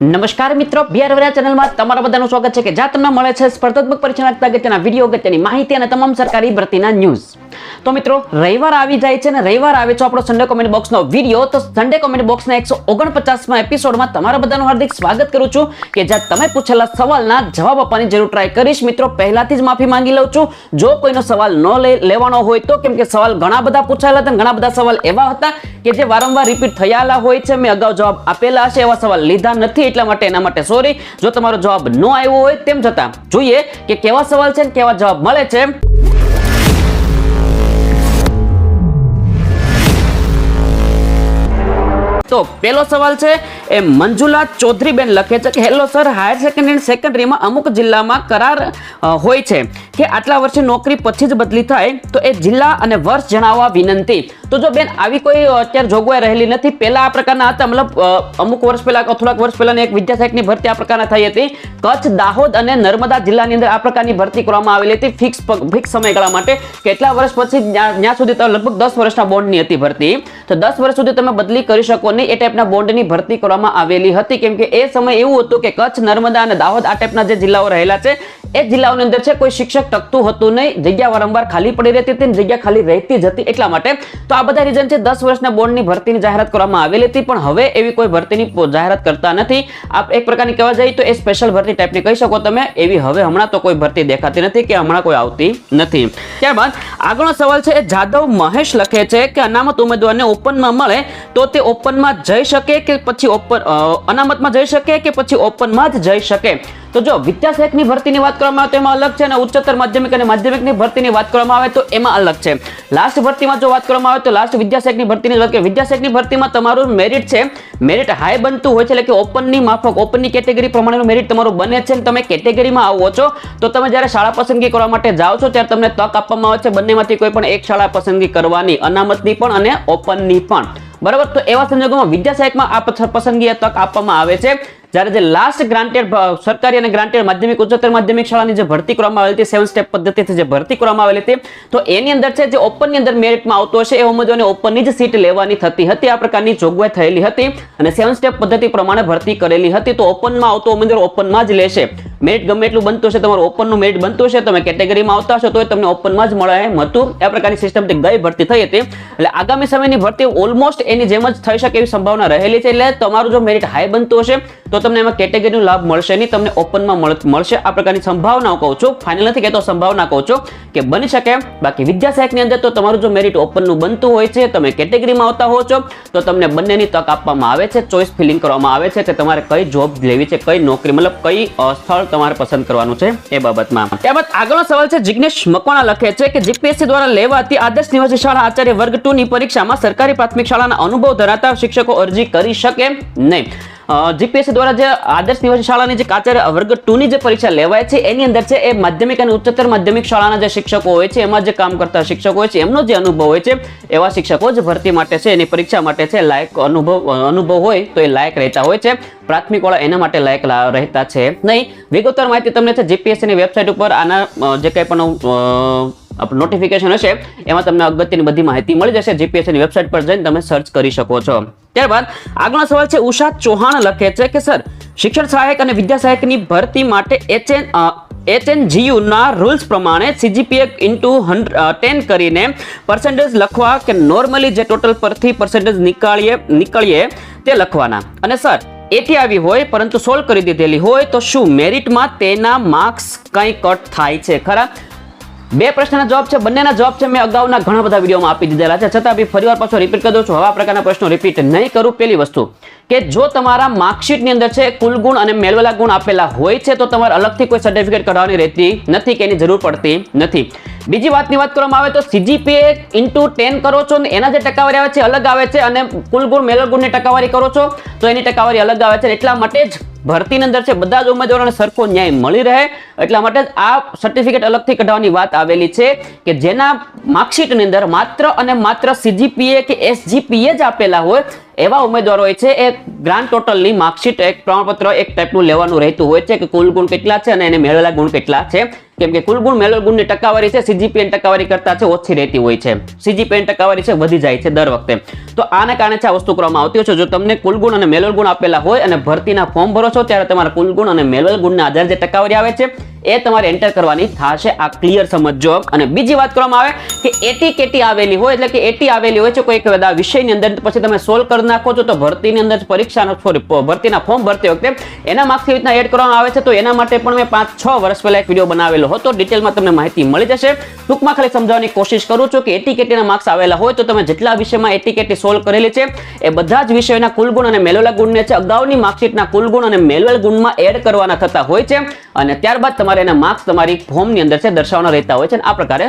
નમસ્કાર મિત્રો બિહાર વરા ચેનલમાં તમારા બધાનું સ્વાગત છે કે જ્યાં તમને મળે છે સ્પર્ધાત્મક પરીક્ષા લગતા અગત્યના વીડિયો અગત્યની માહિતી અને તમામ સરકારી ભરતીના ન્યૂઝ. તો મિત્રો, રવિવાર આવી જાય છે અને રવિવાર આવે છે આપણો સન્ડે કોમેન્ટ બોક્સનો વીડિયો. તો સન્ડે કોમેન્ટ બોક્સના એકસો ઓગણપચાસમાં એપિસોડમાં તમારા બધાનું હાર્દિક સ્વાગત કરું છું કે જ્યાં તમે પૂછેલા સવાલના જવાબ આપવાની જરૂર ટ્રાય કરીશ. મિત્રો, પહેલાથી જ માફી માંગી લઉં છું. જો કોઈનો સવાલ ન લેવાનો હોય તો, કેમ કે સવાલ ઘણા બધા પૂછાયેલા હતા ઘણા બધા સવાલ એવા હતા કે જે વારંવાર રિપીટ થયેલા હોય છે. મેં અગાઉ જવાબ આપેલા હશે, એવા સવાલ લીધા નથી. એટલા માટે, એના માટે સોરી જો તમારો જવાબ ન આવ્યો હોય તેમ છતાં, જોઈએ કે કેવા સવાલ છે કેવા જવાબ મળે છે. તો પેલો સવાલ છે, એ મંજુલા ચૌધરીબેન લખે છે કે હેલો સર હાયર સેકન્ડરી સેકન્ડરીમાં અમુક જિલ્લામાં કરાર હોય છે કે આટલા વર્ષે નોકરી પછી જ બદલી થાય? તો એ જિલ્લા અને વર્ષ જણાવવા વિનંતી. તો જો બેન, આવી કોઈ અત્યારે જોગવાઈ રહેલી નથી. પહેલા આ પ્રકારના હતા, મતલબ અમુક વર્ષ પહેલા થોડાક વર્ષ પહેલાની એક વિદ્યાસહાયકની ભરતી આ પ્રકારના થઈ હતી. કચ્છ, દાહોદ અને નર્મદા જિલ્લાની અંદર આ પ્રકારની ભરતી કરવામાં આવેલી હતી ફિક્સ ફિક્સ સમયગાળા માટે. કેટલા વર્ષ પછી જ્યાં સુધી લગભગ દસ વર્ષના બોન્ડની હતી ભરતી. તો દસ વર્ષ સુધી તમે બદલી કરી શકો નહીં એ ટાઈપના બોન્ડની ભરતી કરવામાં આવેલી હતી. કેમ કે એ સમય એવું હતું કે કચ્છ, નર્મદા અને દાહોદ આ ટાઈપના જે જિલ્લાઓ રહેલા છે, એ જિલ્લાઓની અંદર છે કોઈ શિક્ષક ટકતું હતું નહીં. જગ્યા વારંવાર ખાલી પડી રહેતી હતી જગ્યા ખાલી રહેતી જ હતી એટલા માટે. તો આ બધા રીઝન છે. દસ વર્ષના બોન્ડની ભરતીની જાહેરાત કરવામાં આવેલી હતી, પણ હવે એવી કોઈ ભરતીની જાહેરાત કરતા નથી. આપ એક પ્રકારની કહેવા જઈએ તો એ સ્પેશિયલ ભરતી ટાઈપની કહી શકો તમે. એવી હવે હમણાં તો કોઈ ભરતી દેખાતી નથી કે હમણાં કોઈ આવતી નથી. ત્યારબાદ આગળનો સવાલ છે, એ જાદવ મહેશ લખે છે કે અનામત ઉમેદવારને ઓપનમાં મળે તો તે ઓપનમાં જઈ શકે કે પછી ઓપન અનામતમાં જઈ શકે કે પછી ઓપનમાં જ જઈ શકે? તો જો વિદ્યાશેખની ભરતીની વાત કરવામાં આવે તો એમાં અલગ છે અને ઉચ્ચતર માધ્યમિક અને માધ્યમિકની ભરતીની વાત કરવામાં આવે તો એમાં અલગ છે. લાસ્ટ ભરતીમાં જો વાત કરવામાં આવે તો લાસ્ટ વિદ્યાશેખની ભરતીની વાત કરીએ. વિદ્યાશેખની ભરતીમાં તમારું મેરિટ છે. મેરિટ હાઈ બનતું હોય છે એટલે કે ઓપનની માફક ઓપનની કેટેગરી પ્રમાણેનું મેરિટ તમારું બને છે અને તમે કેટેગરીમાં આવો છો. તો તમે જ્યારે શાળા પસંદગી કરવા માટે જાઓ છો ત્યારે તમને તક આપવામાં આવે છે. બંનેમાંથી કોઈ પણ એક શાળા પસંદગી કરવાની, અનામતની પણ અને ઓપનની પણ. બરાબર? તો એવા સંજોગોમાં વિદ્યાસહાયકમાં આ પસ- પસંદગી તક આપવામાં આવે છે. જ્યારે જે લાસ્ટ ગ્રાન્ટેડ સરકારી અને ગ્રાન્ટેડ માધ્યમિક, ઉચ્ચતર માધ્યમિક શાળાની જે ભરતી કરવામાં આવેલી હતી સેવન સ્ટેપ પદ્ધતિથી જે ભરતી કરવામાં આવેલી હતી, તો એની અંદર છે, જે ઓપનની અંદર મેરિટમાં આવતો હશે, એ ઉમેદવારને ઓપનની જ સીટ લેવાની થતી હતી. આ પ્રકારની જોગવાઈ થયેલી હતી અને સેવન સ્ટેપ પદ્ધતિ પ્રમાણે ભરતી કરેલી હતી. તો ઓપનમાં આવતો ઉમેદવાર ઓપનમાં જ લેશે. મેરિટ ગમે એટલું બનતું હશે તમારું ઓપનનું મેરિટ બનતું હશે તમે કેટેગરીમાં આવતા હશો તો તમને ઓપનમાં જ મળે એમ હતું. આ પ્રકારની સિસ્ટમથી ગઈ ભરતી થઈ હતી. એટલે આગામી સમયની ભરતી ઓલમોસ્ટ એની જેમ જ થઈ શકે એવી સંભાવના રહેલી છે. એટલે તમારું જો મેરિટ હાઈ બનતું હશે તો તમને એમાં કેટેગરીનો લાભ મળશે નહીં તમને ઓપનમાં મળ- મળશે. આ પ્રકારની સંભાવનાઓ કહું છું. ફાઇનલ નથી કહેતો સંભાવના કહું છું કે બની શકે. બાકી વિદ્યાસહાયકની અંદર તો તમારું જો મેરિટ ઓપનનું બનતું હોય છે તમે કેટેગરીમાં આવતા હો છો તો તમને બંનેની તક આપવામાં આવે છે. ચોઇસ ફિલિંગ કરવામાં આવે છે કે તમારે કઈ જોબ લેવી છે કઈ નોકરી મતલબ કઈ અ, તમારે પસંદ કરવાનું છે એ બાબતમાં. ત્યારબાદ આગળનો સવાલ છે જિજ્ઞેશ મકવાણા લખે છે કે જીપીએસસી દ્વારા લેવાતી આદર્શ નિવાસી શાળા આચાર્ય વર્ગ ટુ ની પરીક્ષામાં સરકારી પ્રાથમિક શાળાના અનુભવ ધરાવતા શિક્ષકો અરજી કરી શકે નહીં. જીપીએસસી દ્વારા જે આદર્શ નિવાસી શાળાની જે આચાર્ય વર્ગ ટુ ની જે પરીક્ષા લેવાય છે, એની અંદર છે એ માધ્યમિક અને ઉચ્ચતર માધ્યમિક શાળાના જે શિક્ષકો હોય છે, એમાં જે કામ કરતા શિક્ષકો હોય છે, એમનો જે અનુભવ હોય છે, એવા શિક્ષકો જ ભરતી માટે છે, એની પરીક્ષા માટે છે, લાયક અનુભવ અનુભવ હોય તો એ લાયક રહેતા હોય છે. પ્રાથમિક વાળા એના માટે લાયક રહેતા છે. નહીં, વિગતવાર માહિતી તમને છે જીપીએસસીની વેબસાઇટ ઉપર આના જે કંઈ પણ નોટિફિકેશન હશે, એમાં તમને અગત્યની બધી માહિતી મળી જશે જીપીએસસીની વેબસાઇટ પર જઈને તમે સર્ચ કરી શકો છો. ત્યારબાદ, આગળનો સવાલ છે, ઉષા ચૌહાણ લખે છે કે, સર, શિક્ષણ સહાયક અને વિદ્યા સહાયકની ભરતી માટે એચએન એચએનજીયુના રૂલ્સ પ્રમાણે સીજીપીએ ઇન્ટુ ટેન કરીને પર્સન્ટેજ લખવા કે નોર્મલી જે ટોટલ પરથી પર્સન્ટેજ નીકાળીએ, નીકળીએ તે લખવાના. અને, સર એથી આવી હોય, પરંતુ સોલ્વ કરી દીધેલી હોય, તો શું મેરિટમાં તેના માર્ક્સ કંઈ કટ થાય છે? ખરા? બે પ્રશ્નના જવાબ છે, બંનેના જવાબ છે, મેં અગાઉના ઘણા બધા વિડીયોમાં આપી દીધેલા છે. છતાં બી ફરીવાર પાછો રિપીટ કરી દઉં છું. આવા પ્રકારના પ્રશ્નો રિપીટ નહીં કરું. પેલી વસ્તુ કે જો તમારા માર્કશીટની અંદર છે, કુલ ગુણ અને મેળવેલા ગુણ આપેલા હોય છે, તો તમારે અલગથી કોઈ સર્ટિફિકેટ કઢાવવાની રહેતી નથી કે એની જરૂર પડતી નથી. બીજી વાતની વાત કરવામાં આવે તો સીજીપીએ ઇન્ટુ ટેન કરો છો ને એના જે ટકાવારી આવે છે અલગ આવે છે અને કુલ ગુણ મેળવેલ ગુણની ટકાવારી કરો છો, તો એની ટકાવારી અલગ આવે છે. એટલા માટે જ ભરતીની અંદર છે બધા જ ઉમેદવારોને સરખો ન્યાય મળી રહે. એટલા માટે જ આ સર્ટિફિકેટ અલગથી કઢાવવાની વાત આવેલી છે કે જેના માર્કશીટની અંદર માત્ર અને માત્ર સીજીપીએ કે એસજીપીએ જ આપેલા હોય એવા ઉમેદવારો હોય છે એ ગ્રાન્ડ ટોટલની માર્કશીટ એક પ્રમાણપત્ર એક ટાઈપનું લેવાનું રહેતું હોય છે કે કુલ ગુણ કેટલા છે અને એને મેળવેલા ગુણ કેટલા છે. કેમ કે કુલ ગુણ મેલોલ ટકાવારી છે સીજીપીએન ટકાવારી કરતા છે, ઓછી રહેતી હોય છે. સીજીપીએન ટકાવારી છે, વધી જાય છે દર વખતે. તો આને કારણે છે આ વસ્તુ કરવામાં આવતી હોય છે. જો તમને કુલ ગુણ અને મેલોલ ગુણ આપેલા હોય અને ભરતીના ફોર્મ ભરો છો, ત્યારે તમારા કુલ ગુણ અને મેલોલ ગુણના આધારે જે ટકાવારી આવે છે એ તમારે એન્ટર કરવાની થશે. આ ક્લિયર સમજજો અને બીજી વાત કરવામાં આવે કે એટી કેટી આવેલી હોય, એટલે કે એટી આવેલી હોય છે, કોઈ બધા વિષયની અંદર પછી તમે સોલ્વ કરી નાખો છો, તો ભરતીની અંદર પરીક્ષાનો સોરી ભરતીના ફોર્મ ભરતી વખતે એના માર્ક્સની રીતના એડ કરવામાં આવે છે, તો એના માટે પણ મેં પાંચ છ વર્ષ પહેલા એક વીડિયો બનાવેલો હતો. ડિટેલમાં તમને માહિતી મળી જશે. ટૂંકમાં ખાલી સમજાવવાની કોશિશ કરું છું કે એટી કેટીના માર્ક્સ આવેલા હોય, તો તમે જેટલા વિષયમાં એટી કેટી સોલ્વ કરેલી છે, એ બધા જ વિષયોના કુલ ગુણ અને મેલોલા ગુણને છે, અગાઉની માર્કશીટના કુલ ગુણ અને મેલોલ ગુણમાં એડ કરવાના થતા હોય છે. અને ત્યારબાદ તમારે એના માર્ક્સ તમારી ફોર્મની અંદર છે, દર્શાવવાના રહેતા હોય છે અને આ પ્રકારે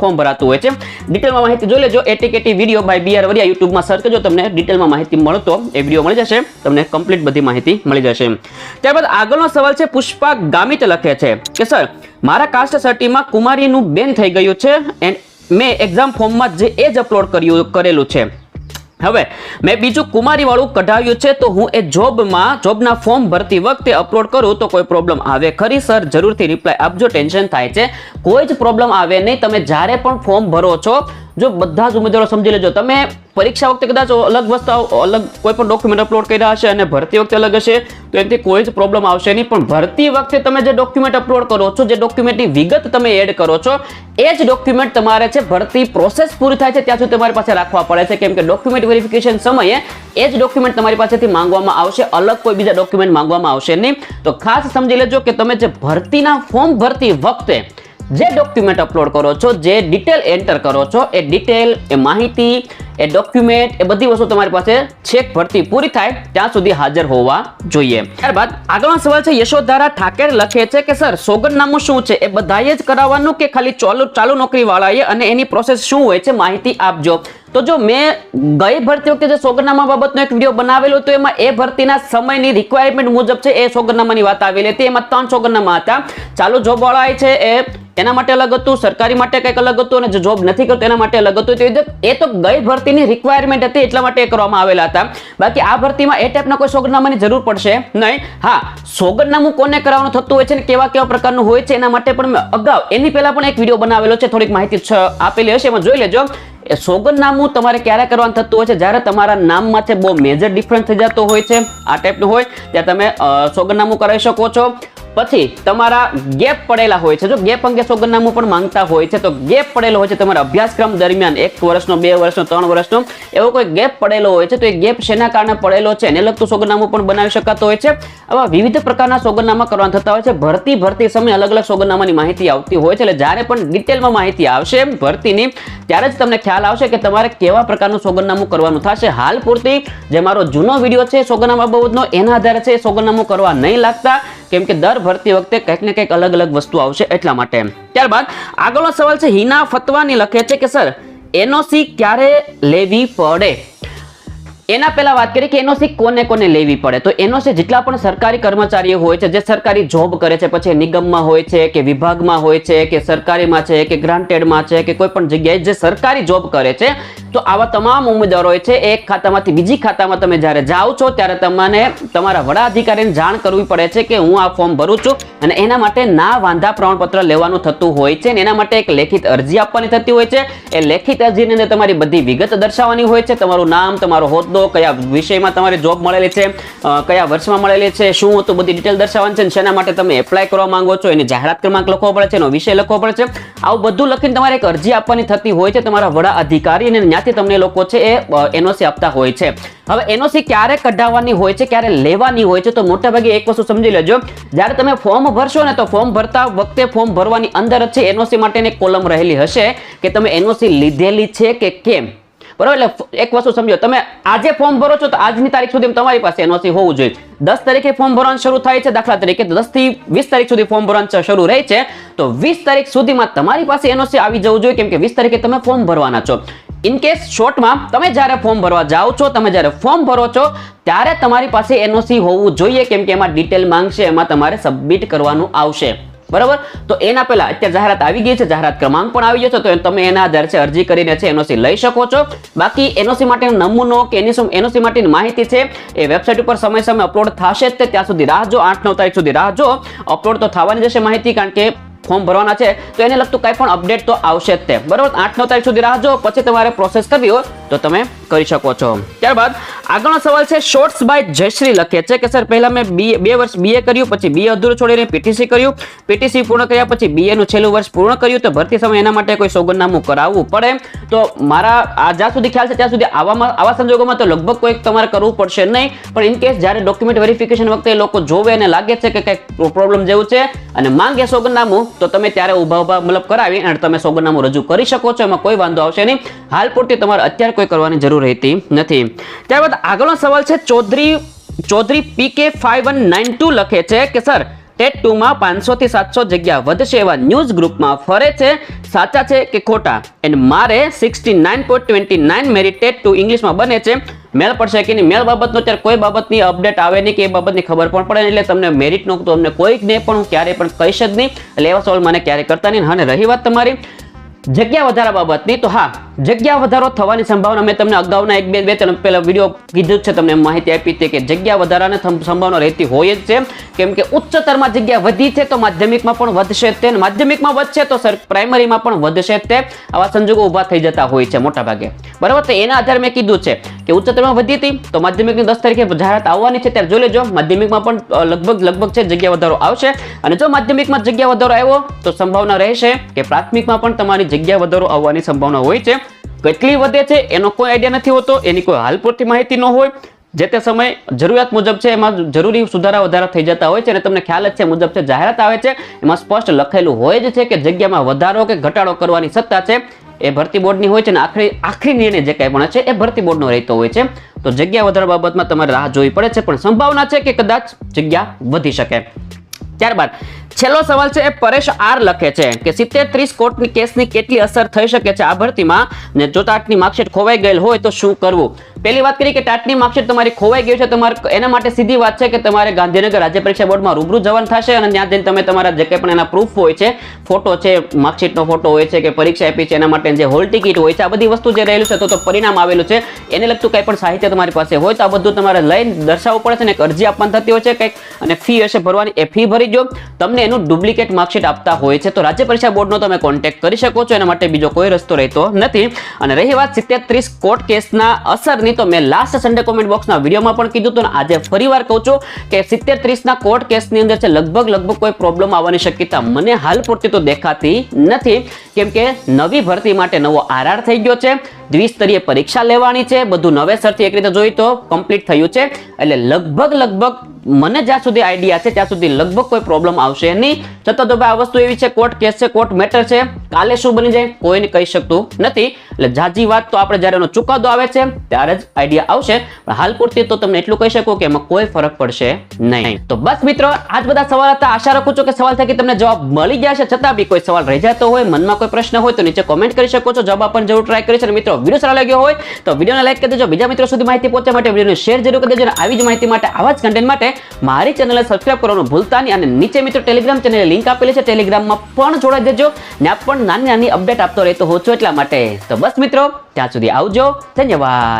ફોર્મ ભરાતું હોય છે. ડિટેલમાં માહિતી જોઈ લેજો AT KT video by BR Variya યુટ્યુબમાં સર્ચ કરજો, તમને ડિટેલમાં માહિતી મળતો, એ વીડિયો મળી જશે, તમને કમ્પ્લીટ બધી માહિતી મળી જશે. ત્યારબાદ આગળનો સવાલ છે, પુષ્પા ગામિત લખે છે કે સર મારા કાસ્ટ સર્ટીમાં કુમારીનું બેન થઈ ગયું છે એન્ડ મેં એક્ઝામ ફોર્મમાં જે એ જ અપલોડ કર્યું, કરેલું છે. હવે મેં બીજું કુમારી વાળું કઢાવ્યું છે, તો હું એ જોબમાં, જોબના ફોર્મ ભરતી વખતે અપલોડ કરું તો કોઈ પ્રોબ્લેમ આવે. ખરી સર, જરૂરથી રિપ્લાય આપજો, ટેન્શન થાય છે. કોઈ જ પ્રોબ્લેમ આવે નહીં. તમે જ્યારે પણ ફોર્મ ભરો છો જો બધા જ ઉમેદવારો સમજી લેજો. તમે પરીક્ષા વખતે કદાચ અલગ વસ્તુ, અલગ કોઈ પણ ડોક્યુમેન્ટ અપલોડ કર્યા હશે અને ભરતી વખતે અલગ હશે, તો એનાથી કોઈ જ પ્રોબ્લેમ આવશે નહીં. પણ ભરતી વખતે તમે જે ડોક્યુમેન્ટ અપલોડ કરો છો, જે ડોક્યુમેન્ટની વિગત તમે એડ કરો છો, એ જ ડોક્યુમેન્ટ તમારે છે ભરતી પ્રોસેસ પૂરી થાય છે. ત્યાં સુધી તમારી પાસે રાખવા પડે છે. કેમ કે ડોક્યુમેન્ટ વેરિફિકેશન સમયે એ જ ડોક્યુમેન્ટ તમારી પાસેથી માંગવામાં આવશે. અલગ કોઈ બીજા ડોક્યુમેન્ટ માંગવામાં આવશે નહીં. તો ખાસ સમજી લેજો કે તમે જે ભરતીના ફોર્મ ભરતી વખતે જે ડોક્યુમેન્ટ અપલોડ કરો છો, જે ડિટેલ એન્ટર કરો છો, એ ડિટેલ એ માહિતી, એ ડોક્યુમેન્ટ એ બધી વસ્તુ તમારી પાસે છેક ભરતી પૂરી થાય, ત્યાં સુધી હાજર હોવા જોઈએ. ત્યારબાદ આગળનો સવાલ છે, યશોધારા ઠાકેર લખે છે કે, સર, સોગંદનામું શું છે? એ બધાએ જ કરાવવાનું કે ખાલી ચાલુ ચાલુ નોકરીવાળાએ અને એની પ્રોસેસ શું હોય છે? માહિતી આપજો. તો જો મેં ગઈ ભરતી વખતે જે સોગરનામા બાબતનો એક વીડિયો બનાવેલો તો એમાં એ ભરતીના સમયની રિક્વાયરમેન્ટ મુજબ છે એ સોગરનામાની વાત આવેલી હતી. એમાં ત્રણ સોગરનામા હતા. ચાલુ જોબ વાળા છે એ એના માટે અલગ હતું, સરકારી માટે કંઈક અલગ હતું અને જે જોબ નથી કરતો એના માટે અલગ હતું. તો એ તો ગઈ ભરતીની રિક્વાયરમેન્ટ હતી એટલા માટે કરવામાં આવેલા હતા. બાકી આ ભરતીમાં એ ટાઈપના કોઈ સોગંદનામાની જરૂર પડશે નહીં. હા, સોગંદનામું કોને કરાવવાનું થતું હોય છે ને કેવા કેવા પ્રકારનું હોય છે એના માટે પણ મેં અગાઉ એની પહેલાં પણ એક વીડિયો બનાવેલો છે, થોડીક માહિતી આપેલી હશે, એમાં જોઈ લેજો. એ સોગંદનામું તમારે ક્યારે કરવાનું થતું હોય છે? જ્યારે તમારા નામમાં છે, બહુ મેજર ડિફરન્સ થઈ જતો હોય છે. આ ટાઈપનું હોય. ત્યાં તમે સોગંદનામું કરાવી શકો છો. પછી તમારા ગેપ પડેલા હોય છે. જો ગેપ અંગે સોગંદનામું પણ માંગતા હોય છે, તો ગેપ પડેલો હોય છે તમારા અભ્યાસક્રમ દરમિયાન એક વર્ષનો, બે વર્ષનો, ત્રણ વર્ષનો. એવો કોઈ ગેપ પડેલો હોય છે, તો એ ગેપ શેના કારણે પડેલો છે? એને લગતું સોગંદનામું પણ બનાવી શકાતો હોય છે. આવા વિવિધ પ્રકારના સોગંદનામા કરવા થતા હોય છે. ભરતી ભરતી સમયે અલગ અલગ સોગંદનામાની માહિતી આવતી હોય છે, એટલે જ્યારે પણ ડિટેલમાં માહિતી આવશે ભરતીની, ત્યારે જ તમને ખ્યાલ આવશે કે તમારે કેવા પ્રકારનું સોગંદનામું કરવાનું થશે. હાલ પૂરતી જે મારો જૂનો વીડિયો છે, સોગંદનામા બાબતનો, એના આધારે છે એ સોગંદનામું કરવા નહીં લાગતા. કેમ કે દર ભરતી વખતે કંઈક ને કંઈક અલગ અલગ વસ્તુ આવશે એટલા માટે. ત્યારબાદ આગળનો સવાલ છે, હિના ફતવાની લખે છે કે સર? એનઓસી ક્યારે લેવી પડે? એના પહેલા વાત કરીએ કે એનઓસી કોને કોને લેવી પડે? તો એનઓસી જેટલા પણ સરકારી કર્મચારીઓ હોય છે, જે સરકારી જોબ કરે છે, પછી નિગમમાં હોય છે, કે વિભાગમાં હોય છે, કે સરકારીમાં છે, કે ગ્રાન્ટેડમાં છે, કે કોઈ પણ જગ્યાએ જે સરકારી જોબ કરે છે તો આવા તમામ ઉમેદવારો છે, એક ખાતામાંથી બીજી ખાતામાં તમે જ્યારે જાઓ છો, ત્યારે તમને તમારા વડા અધિકારીને જાણ કરવી પડે છે કે હું આ ફોર્મ ભરું છું અને એના માટે ના વાંધા પ્રમાણપત્ર લેવાનું થતું હોય છે એના માટે એક લેખિત અરજી આપવાની થતી હોય છે. એ લેખિત અરજીની અંદર તમારી બધી વિગત દર્શાવવાની હોય છે. તમારું નામ, તમારો હોદ્દો, કયા વિષયમાં તમારી જોબ મળેલી છે કયા વર્ષમાં મળેલી છે, શું હતું, બધી ડિટેલ દર્શાવવાની છે અને શેના માટે તમે એપ્લાય કરવા માંગો છો, એની જાહેરાત ક્રમાંક લખવો પડે છે, એનો વિષય લખવો પડે છે. આવું બધું લખીને તમારે એક અરજી આપવાની થતી હોય છે તમારા વડા અધિકારી અને ત્યાંથી તમને લોકો છે એ એનઓસી આપતા હોય છે. હવે એનઓસી ક્યારે કઢાવવાની હોય છે, ક્યારે લેવાની હોય છે, તો મોટાભાગે એક વસ્તુ સમજી લેજો. જ્યારે તમે ફોર્મ ભરશો ને, તો ફોર્મ ભરતા વખતે ફોર્મ ભરવાની અંદર જ છે, એનઓસી માટેની કોલમ રહેલી હશે કે તમે એનઓસી લીધેલી છે કે કેમ? બરાબર? એટલે એક વસ્તુ સમજો, તમે આજે ફોર્મ ભરો છો, તો આજની તારીખ સુધી તમારી પાસે એનઓસી હોવું જોઈએ. દસ તારીખે ફોર્મ ભરવાનું શરૂ થાય છે, દાખલા તરીકે દસથી વીસ તારીખ સુધી ફોર્મ ભરવાનું શરૂ રહે છે, તો વીસ તારીખ સુધીમાં તમારી પાસે એનઓસી આવી જવું જોઈએ, કેમ કે વીસ તારીખે તમે ફોર્મ ભરવાના છો. ઇન કેસ શોર્ટમાં તમે જ્યારે ફોર્મ ભરવા જાઓ છો, તમે જ્યારે ફોર્મ ભરો છો, ત્યારે તમારી પાસે એનઓસી હોવું જોઈએ કેમ કે એમાં ડિટેલ માંગશે, એમાં તમારે સબમિટ કરવાનું આવશે. બરાબર? તો એના પહેલા અત્યારે જાહેરાત આવી ગઈ છે, જાહેરાત ક્રમાંક પણ આવી ગયો છે તો તમે એના આધારે છે, અરજી કરીને છે એનઓસી લઈ શકો છો. બાકી એનઓસી માટેનો નમૂનો કે એની એનઓસી માટેની માહિતી છે, એ વેબસાઇટ ઉપર સમય સમય અપલોડ થશે જ ત્યાં સુધી રાહ જો, આઠ નવ તારીખ સુધી રાહ જો અપલોડ તો થવાની જશે માહિતી, કારણ કે ફોર્મ ભરવાના છે, તો એને લગતું કંઈ પણ અપડેટ તો આવશે જ તે. બરાબર? આઠ નવ તારીખ સુધી રાહ જો પછી તમારે પ્રોસેસ કરવી હોય, તો તમે કરી શકો છો. ત્યારબાદ આગળનો સવાલ છે શોર્ટ્સ બાય જયશ્રી લખે છે કે, સર, પહેલા મેં બી બે વર્ષ બીએ કર્યું, પછી બીએ અધૂરું છોડીને પીટીસી કર્યું. પીટીસી પૂર્ણ કર્યા પછી બીએનું છેલ્લું વર્ષ પૂર્ણ કર્યું. તો ભરતી સમય એના માટે કોઈ સોગંદનામું કરાવવું પડે? તો મારા આ જ્યાં સુધી ખ્યાલ છે, ત્યાં સુધી આવામાં, આવા સંજોગોમાં તો લગભગ કોઈ તમારે કરવું પડશે નહીં. પણ ઇન કેસ જ્યારે ડોક્યુમેન્ટ વેરિફિકેશન વખતે લોકો જોવે અને લાગે છે કે કંઈક પ્રોબ્લેમ જેવું છે અને માંગે સોગંદનામું, તો તમે ત્યારે ઊભા ઊભા મતલબ કરાવી અને તમે સોગંદનામું રજૂ કરી શકો છો. એમાં કોઈ વાંધો આવશે નહીં. હાલ પૂરતી તમારે અત્યારે કોઈ કરવાની જરૂર રહેતી નથી. ત્યારબાદ આગળનો સવાલ છે, Chaudhary Chaudhary PK five one nine two લખે છે કે, સર, ટેટ ટુમાં પાંચસો થી સાતસો જગ્યા વધશે એવા ન્યૂઝ ગ્રુપમાં ફરે છે. સાચા છે કે ખોટા? એન્ડ મારે sixty nine point twenty nine મેરી ટેટ ટુ ઇંગ્લિશમાં બને છે. મેલ પડશે કે નહીં? મેલ બાબતનો અત્યારે કોઈ બાબતની અપડેટ આવે નહીં કે એ બાબતની ખબર પણ પડે એટલે તમને મેરિટનો તો તમને કોઈ જ નહીં પણ હું ક્યારેય પણ કહીશ જ નહીં. એટલે એવા સવાલ મને ક્યારેય કરતા નહીં. અને રહી વાત તમારી. જગ્યા વધારા બાબતની, તો હા, જગ્યા વધારો થવાની સંભાવના, મેં તમને અગાઉના એક બે બે ત્રણ પહેલા વીડિયો કીધું છે, તમને માહિતી આપી હતી કે જગ્યા વધારાને સંભાવના રહેતી હોય જ છે. કેમ કે ઉચ્ચતરમાં જગ્યા વધી છે, તો માધ્યમિકમાં પણ વધશે તે માધ્યમિકમાં વધશે, તો સર પ્રાઇમરીમાં પણ વધશે તે. આવા સંજોગો ઊભા થઈ જતા હોય છે, મોટાભાગે. બરાબર, તો એના આધારે મેં કીધું છે કે ઉચ્ચતરમાં વધી હતી, તો માધ્યમિકની દસ તારીખે જાહેરાત આવવાની છે, ત્યારે જોઈ લેજો. માધ્યમિકમાં પણ લગભગ લગભગ છે, જગ્યા વધારો આવશે. અને જો માધ્યમિકમાં જગ્યા વધારો આવ્યો, તો સંભાવના રહેશે કે પ્રાથમિકમાં પણ તમારી જગ્યા વધારો આવવાની સંભાવના હોય છે. કેટલી વધે છે એનો કોઈ આઈડિયા નથી હોતો, એની કોઈ હાલ પૂરતી માહિતી ન હોય. જે તે સમય જરૂરિયાત મુજબ છે એમાં જરૂરી સુધારા વધારા થઈ જતા હોય છે અને તમને ખ્યાલ જ છે મુજબ છે જાહેરાત આવે છે, એમાં સ્પષ્ટ લખેલું હોય જ છે કે જગ્યામાં વધારો કે ઘટાડો કરવાની સત્તા છે, એ ભરતી બોર્ડની હોય છે અને આખરી આખરી નિર્ણય જે કાંઈ પણ છે એ ભરતી બોર્ડનો રહેતો હોય છે. તો જગ્યા વધારા બાબતમાં તમારે રાહ જોવી પડે છે, પણ સંભાવના છે કે કદાચ જગ્યા વધી શકે. ત્યારબાદ છેલ્લો સવાલ છે, એ પરેશ આર લખે છે કે સિત્તેર ત્રીસ કોર્ટની કેસની કેટલી અસર થઈ શકે છે આ ભરતીમાં ને જો ટાટની માર્કશીટ ખોવાઈ ગયેલ હોય તો શું કરવું? પહેલી વાત કરી કે ટાટની માર્કશીટ તમારી ખોવાઈ ગઈ છે તમારે એના માટે સીધી વાત છે કે તમારે ગાંધીનગર રાજ્ય પરીક્ષા બોર્ડમાં રૂબરૂ જવાનું થશે અને ત્યાં જઈને તમે તમારા જે કંઈ પણ એના પ્રૂફ હોય છે ફોટો છે, માર્કશીટનો ફોટો હોય છે કે પરીક્ષા આપી છે, એના માટે જે હોલ ટિકિટ હોય છે, આ બધી વસ્તુ જે રહેલું છે, તો પરિણામ આવેલું છે. એને લગતું કંઈ પણ સાહિત્ય તમારી પાસે હોય તો આ બધું તમારે લઈને દર્શાવવું પડે છે અને અરજી આપવાની થતી હોય છે કંઈક. અને ફી હશે ભરવાની, એ ફી ભરી જો તમને એનું ડુપ્લિકેટ માર્કશીટ આપતા હોય છે. તો રાજ્ય પરીક્ષા બોર્ડનો તમે કોન્ટેક્ટ કરી શકો છો. એના માટે બીજો કોઈ રસ્તો રહેતો નથી. અને રહી વાત સિત્તેર ત્રીસ કોર્ટ કેસના અસરની, તો મેં લાસ્ટ સન્ડે કોમેન્ટ બોક્સના વિડીયોમાં પણ કીધું હતું. આજે ફરીવાર કહું છું કે સિત્તેર ત્રીસના કોર્ટ કેસની અંદર છે, લગભગ લગભગ કોઈ પ્રોબ્લેમ આવવાની શક્યતા મને હાલ પૂરતી તો દેખાતી નથી. કેમ કે નવી ભરતી માટે નવો આરઆર થઈ ગયો છે. દ્વિસ્તરીય પરીક્ષા લેવાની છે. બધું નવેસરથી એક રીતે જોઈ તો કમ્પ્લીટ થયું છે. એટલે લગભગ લગભગ મને જ્યાં સુધી આઈડિયા છે, ત્યાં સુધી લગભગ કોઈ પ્રોબ્લેમ આવશે નહીં. છતાં તો ભાઈ, આ વસ્તુ એવી છે કોર્ટ કેસ છે કોર્ટ મેટર છે. કાલે શું બની જાય, કોઈને કહી શકતું નથી. એટલે જાજી વાત તો આપણે જ્યારે એનો ચુકાદો આવે છે, ત્યારે જ આઈડિયા આવશે. પણ હાલ પૂરતી તો તમને એટલું કહી શકું કે એમાં કોઈ ફરક પડશે નહીં. તો બસ મિત્રો, આજ બધા સવાલ હતા. આશા રાખું છું કે સવાલ થકી તમને જવાબ મળી ગયા છે છતાં બી કોઈ સવાલ રહી જતો હોય, મનમાં કોઈ પ્રશ્ન હોય તો નીચે કોમેન્ટ કરી શકો છો. જવાબ આપણને જરૂર ટ્રાય કરી છે. મિત્રો વીડિયો સારો લાગ્યો હોય તો વિડીયોને લાઈક કરી દેજો. બીજા મિત્રો સુધી માહિતી પહોંચવા માટે વિડીયોને શેર જરૂર કરી દેજો. આવી જ માહિતી માટે, આવા જ કન્ટેન્ટ માટે મારી ચેનલને સબસ્ક્રાઇબ કરવાનું ભૂલતા નહીં અને નીચે મિત્રો ટેલિગ્રામ ચેનલ લિંક આપેલી છે ટેલિગ્રામમાં પણ જોડાઈ દેજો ને પણ નાની નાની અપડેટ આપતો રહેતો હોઉં એટલા માટે. તો બસ મિત્રો, ત્યાં સુધી આવજો. ધન્યવાદ.